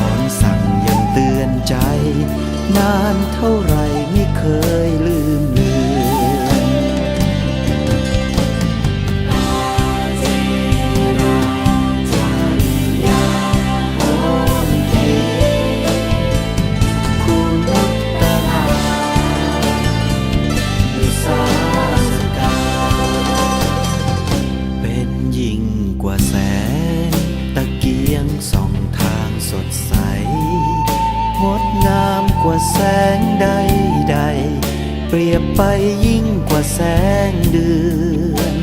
อนสั่งยังเตือนใจ นานเท่าไรไม่เคยลืมเลย ว่าแสงใดใดๆเปรียบไปยิ่งกว่าแสงเดือน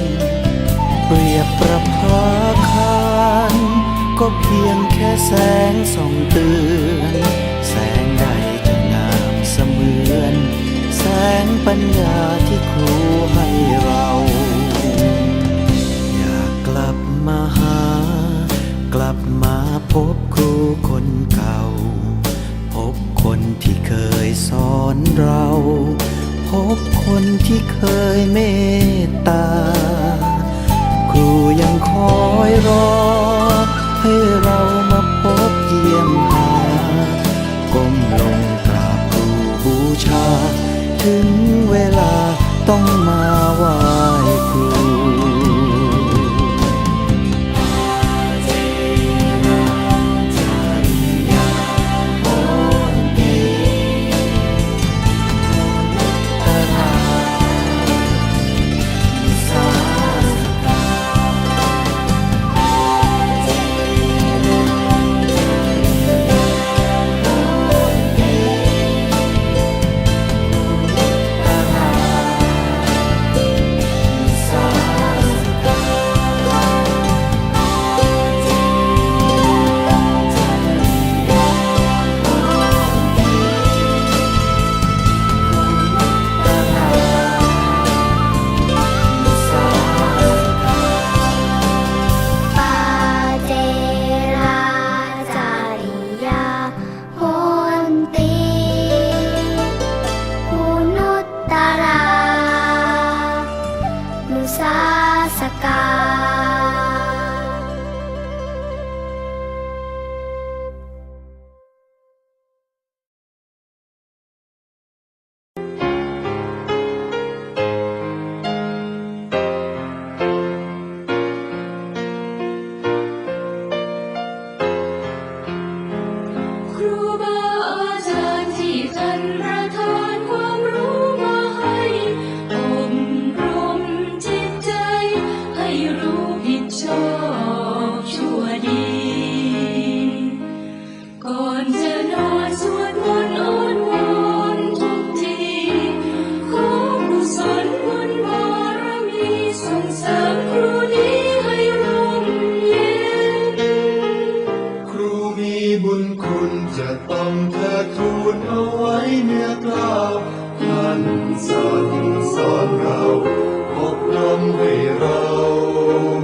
เปรียบประภาคารก็เพียงแค่แสงส่องเตือน ตา ครูยังคอยรอ ให้เรามาพบเยี่ยมหา ก้มลงกราบครูบูชา ถึงเวลาต้องมา ต้องเทิดทูนเอาไว้เนื้อกล้าวท่านสั่งสอนเราอบรมให้เรา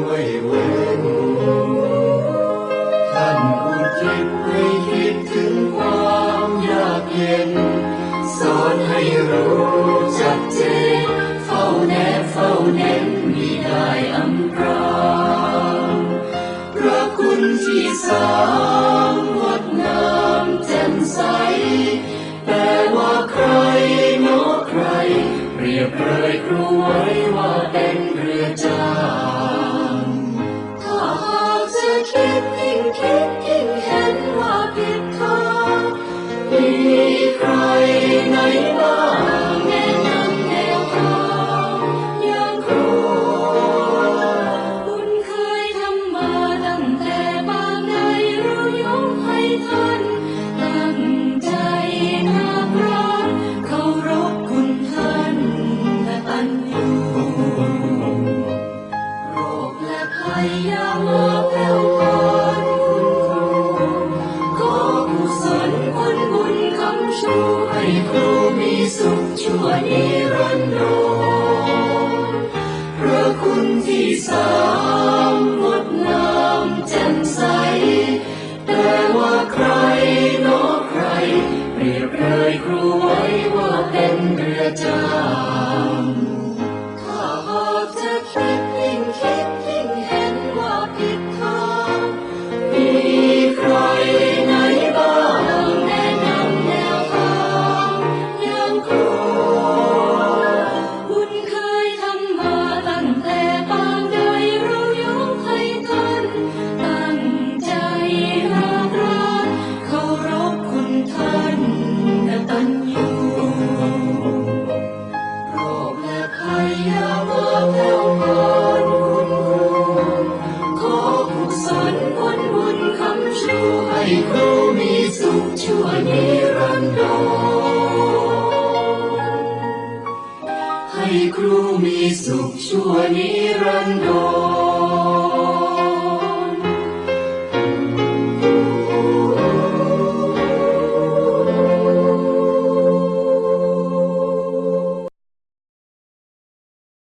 ไม่เว้นท่านอุทิศให้คิดถึงความยากเย็น สอนให้รู้ชัดเจนเฝ้าแนบเฝ้าเน้นมิได้อำพรางพระคุณที่สาง ใ